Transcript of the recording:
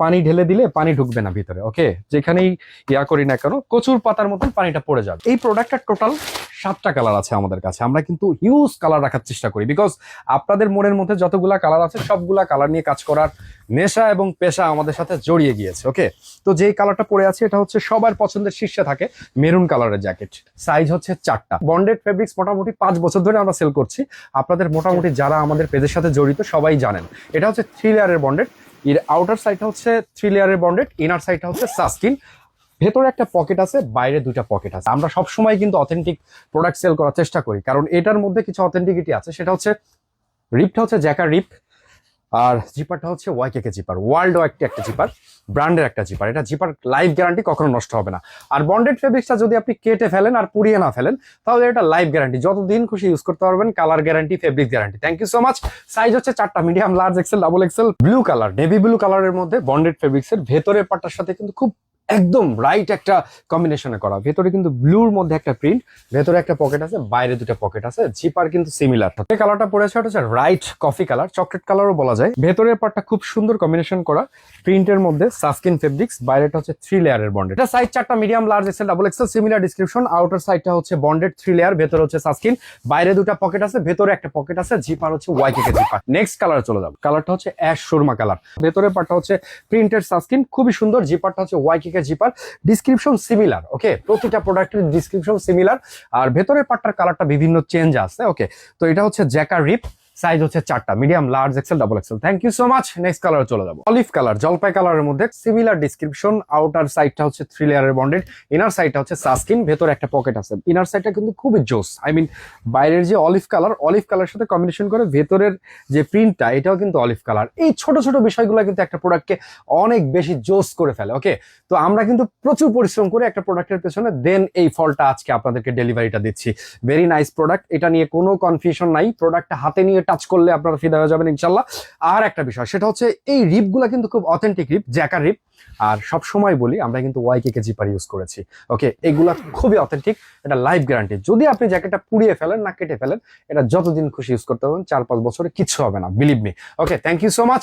পানি ঢেলে দিলে পানি ঢুকবে না ভিতরে ওকে যেখানেই ইয়া করি না কেন, কচুর পাতার মতন পানিটা পড়ে যাবে। এই প্রোডাক্টটা টোটাল সাতটা কালার আছে আমাদের কাছে। আমরা কিন্তু হিউজ কালার রাখার চেষ্টা করি বিকজ আপনাদের মনের মধ্যে যতগুলা কালার আছে, সবগুলা কালার নিয়ে কাজ করার নেশা এবং পেশা আমাদের সাথে জড়িয়ে গিয়েছে ওকে তো যেই কালারটা পরে আছে, এটা হচ্ছে সবার পছন্দের শীর্ষে থাকে মেরুন কালারের জ্যাকেট সাইজ হচ্ছে চারটা। বন্ডেড ফেব্রিক্স মোটামুটি পাঁচ বছর ধরে আমরা সেল করছি। আপনাদের মোটামুটি যারা আমাদের পেজের সাথে জড়িত সবাই জানেন। এটা হচ্ছে থ্রি লেয়ারের বন্ডেড এর আউটার সাইডটা হচ্ছে থ্রি লেয়ারের বন্ডেড ইনার সাইডটা হচ্ছে সাস্কিন ভেতরে একটা পকেট আছে, বাইরে দুইটা পকেট আছে। আমরা সব সময় কিন্তু অথেন্টিক প্রোডাক্ট সেল করার চেষ্টা করি, কারণ এটার মধ্যে কিছু অথেন্টিকিটি আছে। সেটা হচ্ছে রিপটা হচ্ছে জ্যাকার রিপ আর জিপারটা হচ্ছে ওয়াইকে জিপার ওয়ার্ল্ড ওয়াইকটি একটা জিপার, ব্র্যান্ডের একটা জিপার। এটা জিপার লাইফ গ্যারান্টি কখনো নষ্ট হবে না। আর বন্ডেড ফেব্রিক্সটা যদি আপনি কেটে ফেলেন আর পুড়িয়ে না ফেলেন, তাহলে এটা লাইফ গ্যারান্টি। যতদিন খুশি ইউজ করতে পারবেন colour guarantee fabric guarantee thank you so much size হচ্ছে চারটা medium large XL double XL blue colour navy blue কালারের মধ্যে বন্ডেড ফেব্রিক্সের ভেতরের পাটটার সাথে কিন্তু খুব একদম রাইট একটা কম্বিনেশনে করা। ভেতরে কিন্তু ব্লুর মধ্যে একটা প্রিন্ট ভেতরে একটা পকেট আছে, বাইরে দুটো পকেট আছে জিপার কিন্তু সিমিলার এই কালারটা পড়েছে ওটা হচ্ছে রাইট কফি কালার চকলেট কালারও বলা যায়। ভেতরের পার্টটা খুব সুন্দর কম্বিনেশন করা। প্রিন্টের মধ্যে সাস্কিন ফেব্রিক্স বাইরেটা হচ্ছে থ্রি লেয়ারের বন্ডেড এটা সাইজ চারটা medium large XL double XL similar description outer সাইডটা হচ্ছে বন্ডেড থ্রি লেয়ার ভেতরে হচ্ছে সাস্কিন বাইরে দুটো পকেট আছে, ভেতরে একটা পকেট আছে জিপার হচ্ছে ওয়াইকে জিপার নেক্সট কালার চলে যাবে। কালারটা হচ্ছে অ্যাশ সুরমা কালার ভেতরের পার্টটা হচ্ছে প্রিন্টেড সাস্কিন খুবই সুন্দর জিপারটা হচ্ছে YK zipper description similar okay প্রতিটা প্রোডাক্টের ডিসক্রিপশন সিমিলার আর ভেতরের পার্টটার কালারটা বিভিন্ন চেঞ্জ আছে ওকে তো এটা হচ্ছে জ্যাকার রিপ সাইজ হচ্ছে চারটা medium large XL double XL thank you so much next colour চলে যাব। অলিভ কালার জলপাই কালারের মধ্যে সিমিলার ডিসক্রিপশন আউটার সাইডটা হচ্ছে থ্রি লেয়ারের বন্ডেড ইনার সাইডটা হচ্ছে সাস্কিন ভেতরে একটা পকেট আছে। ইনার সাইডটা কিন্তু খুবই জোস। আই মিন বাইরের যে অলিভ কালার অলিভ কালার সাথে কম্বিনেশন করে ভেতরের যে প্রিন্টটা এটাও কিন্তু অলিভ কালার এই ছোট ছোট বিষয়গুলো কিন্তু একটা প্রোডাক্টকে অনেক বেশি জোস করে ফেলে ওকে তো আমরা কিন্তু প্রচুর পরিশ্রম করে একটা প্রোডাক্টের পেছনে দেন এই ফলটা আজকে আপনাদেরকে ডেলিভারিটা দিচ্ছি। ভেরি নাইস প্রোডাক্ট এটা নিয়ে কোনো কনফিউশন নাই। প্রোডাক্টটা হাতে নিয়ে টাচ করলে আপনারা ফিদা হয়ে যাবেন ইনশাল্লাহ। আর একটা বিষয়, সেটা হচ্ছে এই রিপগুলো কিন্তু খুব অথেন্টিক রিপ জ্যাকার রিপ আর সব সময় বলি, আমরা কিন্তু ওয়াইকে কে জিপার ইউজ করেছি। ওকে এগুলা খুবই অথেন্টিক এটা লাইফ গ্যারান্টি যদি আপনি জ্যাকেটটা পুড়িয়ে ফেলেন, না কেটে ফেলেন, এটা যতদিন খুশি ইউজ করতে পারবেন, চার পাঁচ বছরে কিছু হবে না believe me okay thank you so much